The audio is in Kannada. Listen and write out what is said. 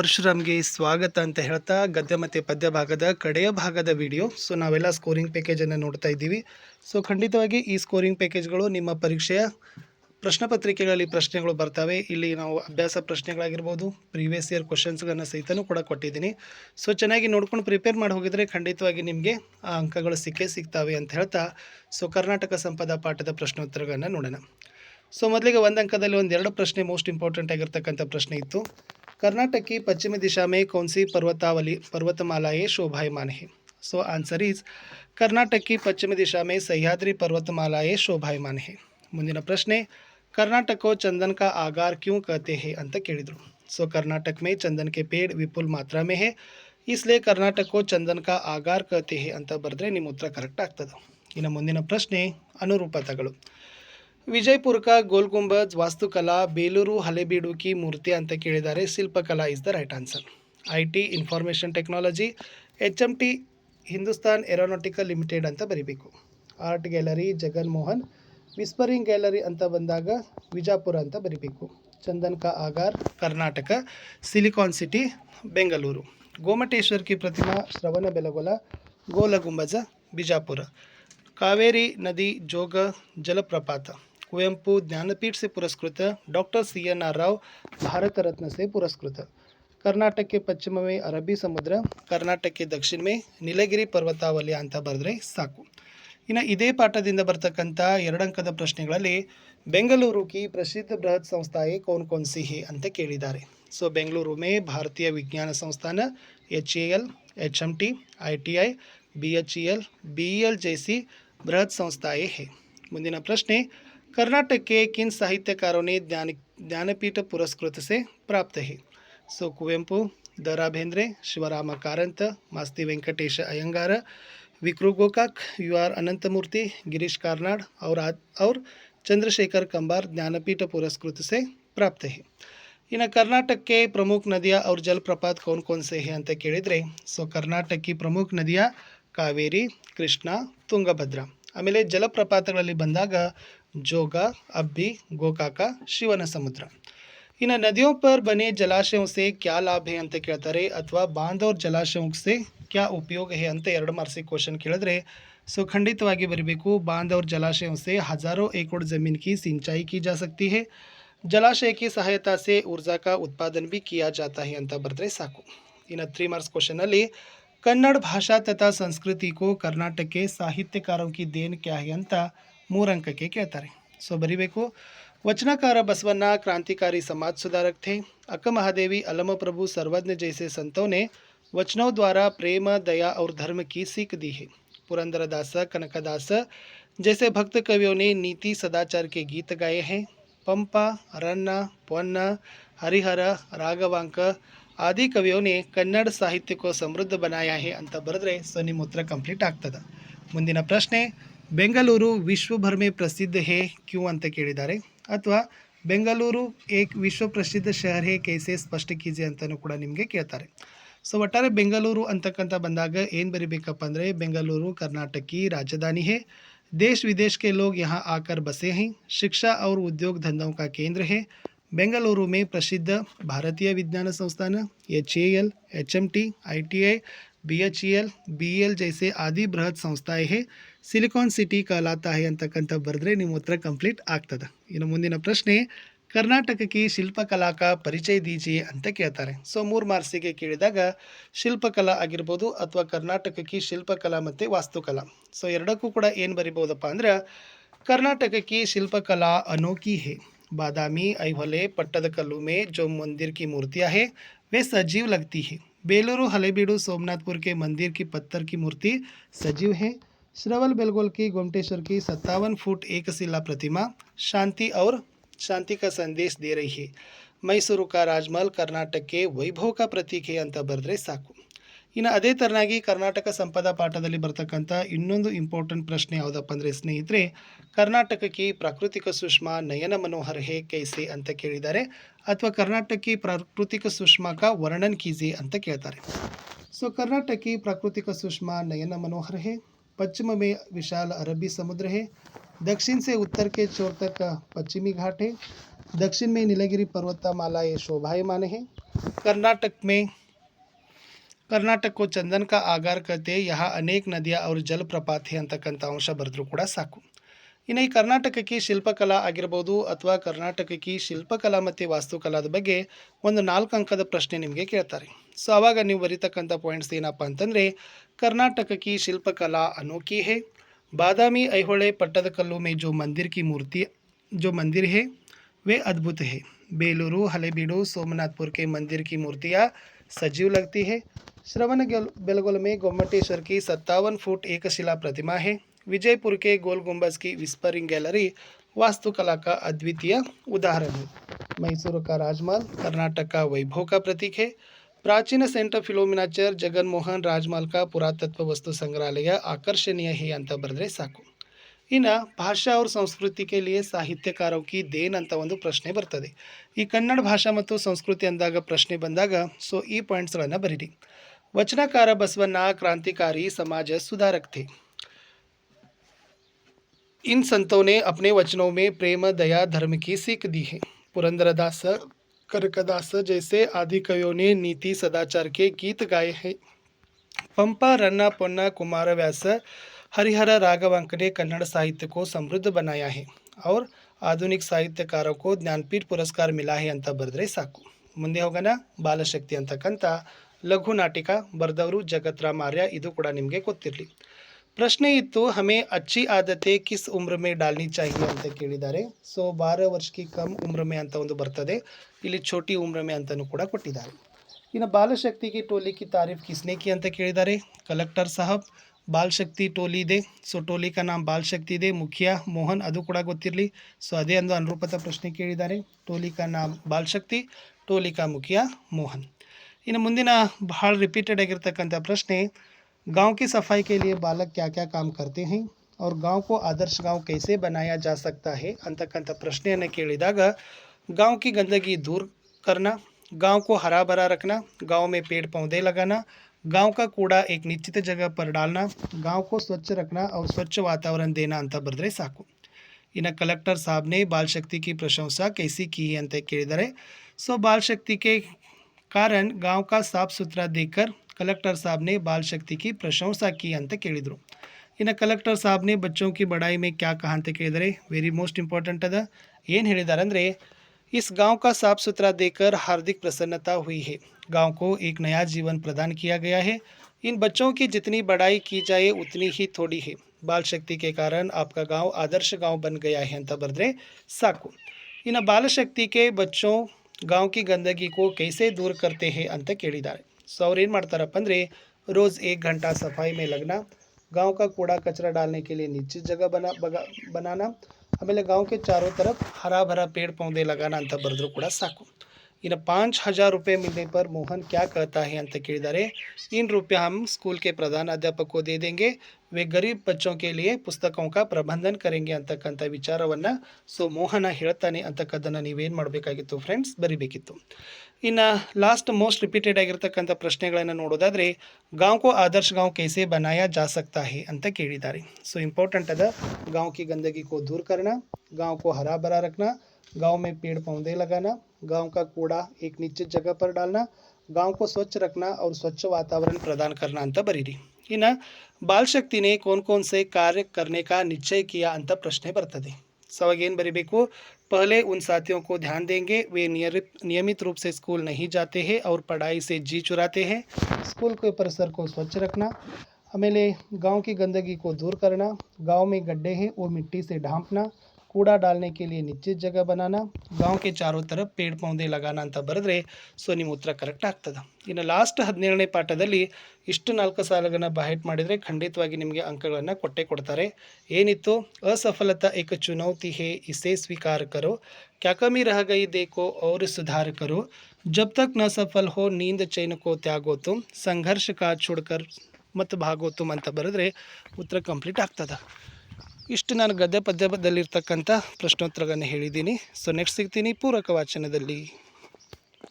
ಪರಶುರಾಮ್ಗೆ ಸ್ವಾಗತ ಅಂತ ಹೇಳ್ತಾ ಗದ್ಯ ಮತ್ತು ಪದ್ಯ ಭಾಗದ ಕಡೆಯ ಭಾಗದ ವಿಡಿಯೋ. ಸೊ ನಾವೆಲ್ಲ ಸ್ಕೋರಿಂಗ್ ಪ್ಯಾಕೇಜನ್ನು ನೋಡ್ತಾ ಇದ್ದೀವಿ. ಸೊ ಖಂಡಿತವಾಗಿ ಈ ಸ್ಕೋರಿಂಗ್ ಪ್ಯಾಕೇಜ್ಗಳು ನಿಮ್ಮ ಪರೀಕ್ಷೆಯ ಪ್ರಶ್ನೆ ಪತ್ರಿಕೆಗಳಲ್ಲಿ ಪ್ರಶ್ನೆಗಳು ಬರ್ತವೆ. ಇಲ್ಲಿ ನಾವು ಅಭ್ಯಾಸ ಪ್ರಶ್ನೆಗಳಾಗಿರ್ಬೋದು ಪ್ರೀವಿಯಸ್ ಇಯರ್ ಕ್ವಶನ್ಸ್ಗಳನ್ನು ಸಹಿತನೂ ಕೂಡ ಕೊಟ್ಟಿದ್ದೀನಿ. ಸೊ ಚೆನ್ನಾಗಿ ನೋಡ್ಕೊಂಡು ಪ್ರಿಪೇರ್ ಮಾಡಿ ಹೋಗಿದರೆ ಖಂಡಿತವಾಗಿ ನಿಮಗೆ ಆ ಅಂಕಗಳು ಸಿಕ್ಕೇ ಸಿಗ್ತವೆ ಅಂತ ಹೇಳ್ತಾ ಸೊ ಕರ್ನಾಟಕ ಸಂಪದ ಪಾಠದ ಪ್ರಶ್ನೋತ್ತರಗಳನ್ನು ನೋಡೋಣ. ಸೊ ಮೊದಲಿಗೆ ಒಂದು ಅಂಕದಲ್ಲಿ ಒಂದೆರಡು ಪ್ರಶ್ನೆ ಮೋಸ್ಟ್ ಇಂಪಾರ್ಟೆಂಟ್ ಆಗಿರ್ತಕ್ಕಂಥ ಪ್ರಶ್ನೆ ಇತ್ತು. कर्नाटक की पश्चिमी दिशा में कौन सी पर्वतावली पर्वतमालाएं शोभायमान है सो आंसर इज कर्नाटक की पश्चिमी दिशा में सह्याद्री पर्वतमालाएं शोभायमान है ಮುಂದಿನ ಪ್ರಶ್ನೆ कर्नाटक को चंदन का आगार क्यों कहते हैं ಅಂತ ಕೇಳಿದರು ಸೊ कर्नाटक में चंदन के पेड़ विपुल मात्रा में है इसलिए कर्नाटक को चंदन का आगार कहते हैं ಅಂತ ಬರೆದ್ರೆ ನಿಮ್ಮ ಉತ್ತರ ಕರೆಕ್ಟ್ ಆಗ್ತದೆ ಇನ್ನು ಮುಂದಿನ ಪ್ರಶ್ನೆ ಅನುರೂಪತೆಗಳು ವಿಜಯಪುರಕ ಗೋಲ್ಗುಂಬಜ್ ವಾಸ್ತುಕಲಾ ಬೇಲೂರು ಹಲೆಬೀಡುಕಿ ಮೂರ್ತಿ ಅಂತ ಕೇಳಿದ್ದಾರೆ ಶಿಲ್ಪಕಲಾ is the right answer I T information technology H M T Hindustan aeronautical limited ಅಂತ ಬರೀಬೇಕು. Art gallery Jagan Mohan whispering gallery ಅಂತ ಬಂದಾಗ ವಿಜಾಪುರ ಅಂತ ಬರೀಬೇಕು. ಚಂದನ್ಕ ಆಗಾರ್ ಕರ್ನಾಟಕ ಸಿಲಿಕಾನ್ ಸಿಟಿ ಬೆಂಗಳೂರು ಗೋಮಟೇಶ್ವರ್ ಕಿ ಪ್ರತಿಮಾ, ಶ್ರವಣ ಬೆಲಗೊಲ ಗೋಲಗುಂಬಜ, ಬಿಜಾಪುರ. ಕಾವೇರಿ ನದಿ ಜೋಗ, ಜಲಪ್ರಪಾತ. कुवेंपु ज्ञानपीठ से पुरस्कृत doctor C N R Rao Bharat Ratna से पुरस्कृत कर्नाटक के पश्चिम में अरबी समुद्र ಕರ್ನಾಟಕ के ದಕ್ಷಿಣ में ನೀಲಗಿರಿ ಪರ್ವತಾವಲಯ ಅಂತ ಬರೆದ್ರೆ ಸಾಕು ಇನ್ನು ಇದೇ ಪಾಠದಿಂದ ಬರ್ತಕ್ಕಂಥ ಎರಡಂಕದ ಪ್ರಶ್ನೆಗಳಲ್ಲಿ ಬೆಂಗಳೂರು ಕಿ ಪ್ರಸಿದ್ಧ ಬೃಹತ್ ಸಂಸ್ಥಾಯೇ ಕೌನ್ ಕೌನ್ ಸಿ ಹೇ ಅಂತ ಕೇಳಿದ್ದಾರೆ ಸೊ ಬೆಂಗಳೂರು ಮೇ ಭಾರತೀಯ ವಿಜ್ಞಾನ ಸಂಸ್ಥಾನ H A L H M T I T I B H E L B E L ಜೈಸಿ ಬೃಹತ್ ಸಂಸ್ಥಾಯೇ ಹೇ ಮುಂದಿನ ಪ್ರಶ್ನೆ ಕರ್ನಾಟಕಕ್ಕೆ ಕಿನ್ ಸಾಹಿತ್ಯ ಕಾರುಣಿ ಜ್ಞಾನ ಜ್ಞಾನಪೀಠ ಪುರಸ್ಕೃತಸೆ ಪ್ರಾಪ್ತೈ ಸೊ ಕುವೆಂಪು ದ ರಾ ಬೇಂದ್ರೆ ಶಿವರಾಮ ಕಾರಂತ, ಮಾಸ್ತಿ ವೆಂಕಟೇಶ ಅಯ್ಯಂಗಾರ, ವಿಕ್ರು ಯು ಆರ್ ಅನಂತಮೂರ್ತಿ, ಗಿರೀಶ್ ಕಾರ್ನಾಡ್ ಅವ್ರ ಔರ್ ಚಂದ್ರಶೇಖರ್ ಕಂಬಾರ್ ಜ್ಞಾನಪೀಠ ಪುರಸ್ಕೃತಸೆ ಪ್ರಾಪ್ತೈ ಇನ್ನು ಕರ್ನಾಟಕಕ್ಕೆ ಪ್ರಮುಖ ನದಿಯ ಅವ್ರ ಜಲಪ್ರಪಾತ್ ಕೌನ್ ಕೌನ್ ಸೇಹೆ ಅಂತ ಕೇಳಿದರೆ, ಸೊ ಕರ್ನಾಟಕಕ್ಕೆ ಪ್ರಮುಖ ನದಿಯ ಕಾವೇರಿ, ಕೃಷ್ಣ, ತುಂಗಭದ್ರಾ. ಆಮೇಲೆ ಜಲಪ್ರಪಾತಗಳಲ್ಲಿ ಬಂದಾಗ जोग, अब्बी, गोकाका शिवन समुद्र इन नदियों पर बने जलाशयों से क्या लाभ है ಅಂತ ಕೇಳ್ತಾರೆ अथवा बाँध और जलाशयों से क्या उपयोग है? अंत एर मार्क्स क्वेश्चन ಕೇಳಿದ್ರೆ सो खंडित बरबू बाँध और जलाशयों से हज़ारों एकड़ ज़मीन की सिंचाई की जा सकती है। जलाशय की सहायता से ऊर्जा का उत्पादन भी किया जाता है ಅಂತ ಬರೆದ್ರೆ ಸಾಕು ಇನ್ನು ತ್ರೀ ಮಾರ್ಕ್ಸ್ ಕ್ವಶನಲ್ಲಿ कन्नड़ भाषा तथा संस्कृति को कर्नाटक के साहित्यकारों की देन क्या है ಅಂತ ಮೂರು ಅಂಕಕ್ಕೆ ಕೇಳ್ತಾರೆ ಸೊ ಬರಿಬೇಕು वचनाकार बसवन्ना क्रांतिकारी समाज सुधारक थे अक्क महादेवी अलम प्रभु सर्वज्ञ जैसे संतों ने वचनों द्वारा प्रेम दया और धर्म की सीख दी है पुरंदरदास कनकदास जैसे भक्त कवियों ने नीति सदाचार के गीत गाए हैं पंपा रन्ना पौन्न हरिहर राघवांक ಆದಿ ಕವಿಯೋನೆ ಕನ್ನಡ ಸಾಹಿತ್ಯಕ್ಕೂ ಸಮೃದ್ಧ बनाया है ಅಂತ ಬರೆದ್ರೆ ಸೊ ನಿಮ್ಮ ಉತ್ತರ ಕಂಪ್ಲೀಟ್ ಆಗ್ತದೆ ಮುಂದಿನ ಪ್ರಶ್ನೆ ಬೆಂಗಳೂರು ವಿಶ್ವಭರ್ ಮೇ ಪ್ರಸಿದ್ಧ ಹೇ ಕ್ಯೂ ಅಂತ ಕೇಳಿದ್ದಾರೆ ಅಥವಾ ಬೆಂಗಳೂರು ಏಕ್ ವಿಶ್ವ ಪ್ರಸಿದ್ಧ ಶಹರ್ ಹೇ ಕೈಸೆ ಸ್ಪಷ್ಟ ಕೀಜೆ ಅಂತಲೂ ಕೂಡ ನಿಮಗೆ ಕೇಳ್ತಾರೆ ಸೊ ಒಟ್ಟಾರೆ ಬೆಂಗಳೂರು ಅಂತಕ್ಕಂಥ ಬಂದಾಗ ಏನು ಬರಿಬೇಕಪ್ಪ ಅಂದರೆ ಬೆಂಗಳೂರು ಕರ್ನಾಟಕಿ राजधानी है देश विदेश के लोग यहाँ आकर बसे हैं शिक्षा और उद्योग धंधों का केंद्र है बेंगलुरु में प्रसिद्ध भारतीय विज्ञान संस्थान H A L H M T I T I B H E L B L ಜೈಸೆ ಆದಿ ಬೃಹತ್ ಸಂಸ್ಥೆ ಸಿಲಿಕಾನ್ ಸಿಟಿ ಕಲಾತಾ ಹೇ ಅಂತಕ್ಕಂಥ ಬರೆದ್ರೆ ನಿಮ್ಮ ಉತ್ತರ ಕಂಪ್ಲೀಟ್ ಆಗ್ತದೆ. ಇನ್ನು ಮುಂದಿನ ಪ್ರಶ್ನೆ, ಕರ್ನಾಟಕಕ್ಕೆ ಶಿಲ್ಪಕಲಾಕ ಪರಿಚಯ ದೀಜಿ ಅಂತ ಕೇಳ್ತಾರೆ. ಸೊ ಮೂರು ಮಾರ್ಸಿಗೆ ಕೇಳಿದಾಗ ಶಿಲ್ಪಕಲಾ ಆಗಿರ್ಬೋದು ಅಥವಾ ಕರ್ನಾಟಕಕ್ಕೆ ಶಿಲ್ಪಕಲಾ ಮತ್ತು ವಾಸ್ತುಕಲಾ. ಸೊ ಎರಡಕ್ಕೂ ಕೂಡ ಏನು ಬರಿಬೋದಪ್ಪ ಅಂದ್ರೆ, ಕರ್ನಾಟಕಕ್ಕೆ ಶಿಲ್ಪಕಲಾ ಅನೋಕಿ ಹೇ. ಬಾದಾಮಿ ಐಹೊಲೆ ಪಟ್ಟದಕಲ್ಲು ಮೇ ಜೋ ಮಂದಿರ್ ಕಿ ಮೂರ್ತಿಯ ಹೇ वे सजीव लगती है बेलूरू हलेबीडू सोमनाथपुर के मंदिर की पत्थर की मूर्ति सजीव है श्रवल बेलगोल की गोमटेश्वर की सत्तावन फुट एक शिला प्रतिमा शांति और शांति का संदेश दे रही है ಮೈಸೂರು का राजमहल कर्नाटक के वैभव का प्रतीक है ಅಂತ ಬರೆದ್ರೆ ಸಾಕು ಇನ್ನು ಅದೇ ಥರನಾಗಿ ಕರ್ನಾಟಕ ಸಂಪದ ಪಾಠದಲ್ಲಿ ಬರ್ತಕ್ಕಂಥ ಇನ್ನೊಂದು ಇಂಪಾರ್ಟೆಂಟ್ ಪ್ರಶ್ನೆ ಯಾವುದಪ್ಪ ಅಂದರೆ ಸ್ನೇಹಿತರೆ ಕರ್ನಾಟಕಕ್ಕೆ ಪ್ರಾಕೃತಿಕ ಸುಷ್ಮಾ ನಯನ ಮನೋಹರ್ ಹೇ ಕೈಸೆ ಅಂತ ಕೇಳಿದ್ದಾರೆ ಅಥವಾ ಕರ್ನಾಟಕಿ ಪ್ರಾಕೃತಿಕ ಸುಷ್ಮಾ ಕಾ ವರ್ಣನ್ ಕೀಜೆ ಅಂತ ಕೇಳ್ತಾರೆ ಸೊ ಕರ್ನಾಟಕಿ प्राकृतिक सुषमा नयन मनोहर है पश्चिम में विशाल अरबी समुद्र है दक्षिण से उत्तर के छोर तक पश्चिमी घाट है दक्षिण में नीलगिरी पर्वतमाला ये शोभायमान है कर्नाटक में ಕರ್ನಾಟಕ ಚಂದನ್ಕ ಚಂದನ್ ಕಾ ಆಗಾರ್ ಕತೆ, ಯಹ ಅನೇಕ ನದಿಯ ಅವ್ರ ಜಲಪ್ರಪಾತ್ ಹೇ ಅಂತಕ್ಕಂಥ ಅಂಶ ಬರೆದರೂ ಕೂಡ ಸಾಕು. ಇನ್ನು ಈ ಕರ್ನಾಟಕಕ್ಕೆ ಶಿಲ್ಪಕಲಾ ಆಗಿರ್ಬೋದು ಅಥವಾ ಕರ್ನಾಟಕಕ್ಕೆ ಶಿಲ್ಪಕಲಾ ಮತ್ತು ವಾಸ್ತುಕಲಾದ ಬಗ್ಗೆ ಒಂದು ನಾಲ್ಕು ಅಂಕದ ಪ್ರಶ್ನೆ ನಿಮಗೆ ಕೇಳ್ತಾರೆ. ಸೊ ಆವಾಗ ನೀವು ಬರೀತಕ್ಕಂಥ ಪಾಯಿಂಟ್ಸ್ ಏನಪ್ಪ ಅಂತಂದರೆ, ಕರ್ನಾಟಕಕ್ಕೆ ಶಿಲ್ಪಕಲಾ ಅನೋಖಿ ಹೇ ಬಾದಾಮಿ ಐಹೊಳೆ ಪಟ್ಟದಕಲ್ಲು ಮೇ ಜೋ ಮಂದಿರ್ ಕಿ ಮೂರ್ತಿ ಜೋ ಮಂದಿರ್ ಹೇ, ವೇ ಅದ್ಭುತ ಹೇ. बेलूरू हलेबीडू सोमनाथपुर के मंदिर की मूर्तियाँ सजीव लगती है श्रवण गेल- बेलगोल में गोमटेश्वर की सत्तावन फुट एक शिला प्रतिमा है विजयपुर के गोल गुंबज की विस्परिंग गैलरी वास्तुकला का अद्वितीय उदाहरण है मैसूर का राजमहल कर्नाटक का वैभव का प्रतीक है ಪ್ರಾಚೀನ ಸೆಂಟ್ ಫಿಲೋಮಿನಾಚರ್ ಜಗನ್ಮೋಹನ್ ರಾಜ್ಮಹಲ್ ಕಾ ಪುರಾತತ್ವ ವಸ್ತು ಸಂಗ್ರಹಾಲಯ ಆಕರ್ಷಣೀಯ है ಅಂತ ಬರೆದ್ರೆ ಸಾಕು ಇನ್ನು ಭಾಷಾ और ಸಂಸ್ಕೃತಿ के लिए ಸಾಹಿತ್ಯಕಾರವು ಕಿ ದೇನ್ ಅಂತ ಒಂದು ಪ್ರಶ್ನೆ ಬರ್ತದೆ ಈ ಕನ್ನಡ ಭಾಷಾ ಮತ್ತು ಸಂಸ್ಕೃತಿ ಅಂದಾಗ ಪ್ರಶ್ನೆ ಬಂದಾಗ ಸೊ ಈ ಪಾಯಿಂಟ್ಸ್ಗಳನ್ನು ಬರೀರಿ ವಚನಕಾರ ಬಸವಣ್ಣ ಕ್ರಾಂತಿಕಾರಿ ಸಮಾಜ ಸುಧಾರಕ್ थे इन संतों ने अपने वचनों में प्रेम दया धर्म की सीख दी है पुरंदरदास करकदास जैसे आदि कवियों ने नीति सदाचार के गीत गाए हैं पंपा रन्ना पोन्ना कुमार व्यास हरिहर राघवांक ने कन्नड़ साहित्य को समृद्ध बनाया है और ಆಧುನಿಕ ಸಾಹಿತ್ಯಕಾರಕ್ಕೂ ಜ್ಞಾನಪೀಠ ಪುರಸ್ಕಾರ ಮಿಲಾ ಹೇ ಅಂತ ಬರೆದ್ರೆ ಸಾಕು ಮುಂದೆ ಹೋಗೋಣ ಬಾಲಶಕ್ತಿ ಅಂತಕ್ಕಂಥ ಲಘು ನಾಟಿಕ ಬರೆದವರು ಜಗತ್ರಾಮ್ ಆರ್ಯ ಇದು ಕೂಡ ನಿಮಗೆ ಗೊತ್ತಿರಲಿ ಪ್ರಶ್ನೆ ಇತ್ತು ಹಮೇ ಅಚ್ಚಿ ಆದತೆ ಕಿಸ್ ಉಮ್ರ ಮೇ ಡಾಲ್ನಿ ಚಾಹಿಯೆ ಅಂತ ಕೇಳಿದ್ದಾರೆ ಸೊ ಬಾರ ವರ್ಷಕ್ಕೆ ಕಮ್ ಉಮ್ರ ಮೇ ಅಂತ ಒಂದು ಬರ್ತದೆ ಇಲ್ಲಿ ಛೋಟಿ ಉಮ್ರ ಮೇ ಅಂತಲೂ ಕೂಡ ಕೊಟ್ಟಿದ್ದಾರೆ ಇನ್ನು ಬಾಲಶಕ್ತಿ ಕಿ ಟೋಲಿ ಕಿ ತಾರೀಫ್ ಕಿಸ್ನೆ ಕಿ ಅಂತ ಕೇಳಿದ್ದಾರೆ ಕಲೆಕ್ಟರ್ ಸಾಹಬ್ ಬಾಲ್ ಶಕ್ತಿ ಟೋಲಿ ಇದೆ ಸೊ ಟೋಲಿ ಕಾ ನಾಮ್ ಬಾಲ್ ಶಕ್ತಿ ಇದೆ ಮುಖಿಯಾ ಮೋಹನ್ ಅದು ಕೂಡ ಗೊತ್ತಿರಲಿ ಸೊ ಅದೇ ಒಂದು ಅನುರೂಪದ ಪ್ರಶ್ನೆ ಕೇಳಿದ್ದಾರೆ ಟೋಲಿ ಕಾ ನಾಮ್ ಬಾಲ್ ಶಕ್ತಿ ಟೋಲಿ ಕಾ ಮುಖಿಯಾ ಮೋಹನ್ ಇನ್ನು ಮುಂದಿನ ಭಾಳ ರಿಪೀಟೆಡ್ ಆಗಿರ್ತಕ್ಕಂಥ ಪ್ರಶ್ನೆ गांव की सफाई के लिए बालक क्या क्या काम करते हैं और गांव को आदर्श गांव कैसे बनाया जा सकता है ಅಂತಕ್ಕಂಥ ಪ್ರಶ್ನೆಯನ್ನು ಕೇಳಿದಾಗ गांव की गंदगी दूर करना गांव को हरा भरा रखना गांव में पेड़ पौधे लगाना गांव का कूड़ा एक निश्चित जगह पर डालना गांव को स्वच्छ रखना और स्वच्छ वातावरण देना ಅಂತ ಬರೆದ್ರೆ ಸಾಕು ಇನ್ನು ಕಲೆಕ್ಟರ್ ಸಾಬ್ ने बाल शक्ति की प्रशंसा कैसी की है ಅಂತ ಕೇಳಿದ್ದಾರೆ ಸೊ बाल शक्ति के कारण गांव का साफ सुथरा देखकर कलेक्टर साहब ने बाल शक्ति की प्रशंसा की ಅಂತ ಕೇಳಿದರು ಇನ್ನು ಕಲೆಕ್ಟರ್ ಸಾಬ್ನೆ ಬಚ್ಚೋं की बड़ाई में क्या कहा ಅಂತ ಕೇಳಿದರೆ ವೆರಿ ಮೋಸ್ಟ್ ಇಂಪಾರ್ಟೆಂಟ್ ಅದ ಏನು ಹೇಳಿದ್ದಾರೆ ಅಂದರೆ इस गांव का साफ सुथरा देखकर हार्दिक प्रसन्नता हुई है गांव को एक नया जीवन प्रदान किया गया है इन बच्चों की जितनी बड़ाई की जाए उतनी ही थोड़ी है बाल शक्ति के कारण आपका गांव आदर्श गांव बन गया है ಅಂತ ಬರೆದ್ರೆ ಸಾಕು ಇನ್ನು ಬಾಲಶಕ್ತಿ ಕೆ ಬಚ್ಚೋं गांव की गंदगी को कैसे दूर करते हैं ಅಂತ ಕೇಳಿದ್ದಾರೆ ಸೊ ಅವ್ರು ಏನು ಮಾಡ್ತಾರಪ್ಪ ಅಂದರೆ रोज़ एक घंटा सफाई में लगना गांव का कूड़ा कचरा डालने के लिए निश्चित जगह बना बगा बनाना ಆಮೇಲೆ गांव के चारों तरफ हरा भरा पेड़ पौधे लगाना ಅಂತ ಬರೆದ್ರು ಕೂಡ ಸಾಕು ಇನ್ನು पाँच हजार रुपये मिलने पर मोहन क्या कहता है ಅಂತ ಕೇಳಿದ್ದಾರೆ इन रुपया हम स्कूल के प्रधान अध्यापक को दे देंगे वे गरीब बच्चों के लिए पुस्तकों का प्रबंधन करेंगे ಅಂತಕ್ಕಂಥ ವಿಚಾರವನ್ನು ಸೊ ಮೋಹನ ಹೇಳ್ತಾನೆ ಅಂತಕ್ಕದ್ದನ್ನು ನೀವೇನು ಮಾಡಬೇಕಾಗಿತ್ತು ಫ್ರೆಂಡ್ಸ್ ಬರಿಬೇಕಿತ್ತು ಇನ್ನು ಲಾಸ್ಟ್ ಮೋಸ್ಟ್ ರಿಪೀಟೆಡ್ ಆಗಿರ್ತಕ್ಕಂಥ ಪ್ರಶ್ನೆಗಳನ್ನು ನೋಡೋದಾದರೆ गांव को आदर्श गांव कैसे बनाया जा सकता है ಅಂತ ಕೇಳಿದ್ದಾರೆ ಸೊ ಇಂಪಾರ್ಟೆಂಟ್ ಅದ गांव की गंदगी को दूर करना गांव को हरा भरा रखना गांव में पेड़ पौधे लगाना गांव का कूड़ा एक निश्चित जगह पर डालना गांव को स्वच्छ रखना और स्वच्छ वातावरण प्रदान करना ಅಂತ ಬರೀರಿ ಇನ್ನು ಬಾಲ್ ಶಕ್ತಿನೇ कौन कौन से कार्य करने का निश्चय किया ಅಂತ ಪ್ರಶ್ನೆ ಬರ್ತದೆ ಸೊ ಅವಾಗ ಏನು ಬರೀಬೇಕು पहले उन साथियों को ध्यान देंगे वे नियमित नियमित रूप से स्कूल नहीं जाते हैं और पढ़ाई से जी चुराते हैं स्कूल के परिसर को स्वच्छ रखना आमेले गांव की गंदगी को दूर करना गांव में गड्ढे हैं वो मिट्टी से ढांपना कूड़ा डालने के लिए निश्चित जगह बनाना गांव के चारों तरफ पेड़ पौधे लगाना ಅಂತ ಬರೆದ್ರೆ ಸೊ ನಿಮ್ಮ ಉತ್ತರ ಕರೆಕ್ಟ್ ಆಗ್ತದೆ ಇನ್ನು ಲಾಸ್ಟ್ ಹದಿನೇಳನೇ ಪಾಠದಲ್ಲಿ ಇಷ್ಟು ನಾಲ್ಕು ಸಾಲುಗಳನ್ನ ಬಾಹೆಟ್ ಮಾಡಿದರೆ ಖಂಡಿತವಾಗಿ ನಿಮಗೆ ಅಂಕಗಳನ್ನು ಕೊಟ್ಟೇ ಕೊಡ್ತಾರೆ ಏನಿತ್ತು असफलता एक चुनौती है इसे स्वीकार करो क्या कमी रह गई देखो और सुधार करो जब तक न सफल हो नींद चैन को त्यागो तुम संघर्ष का छोड़कर ಮತ್ ಭಾಗೋ ತುಮ್ ಅಂತ ಬರೆದ್ರೆ ಉತ್ತರ ಕಂಪ್ಲೀಟ್ ಆಗ್ತದೆ ಇಷ್ಟು ನಾನು ಗದ್ಯ ಪದ್ಯದಲ್ಲಿರ್ತಕ್ಕಂಥ ಪ್ರಶ್ನೋತ್ತರಗಳನ್ನು ಹೇಳಿದ್ದೀನಿ. ಸೊ ನೆಕ್ಸ್ಟ್ ಸಿಗ್ತೀನಿ ಪೂರಕ ವಾಚನದಲ್ಲಿ.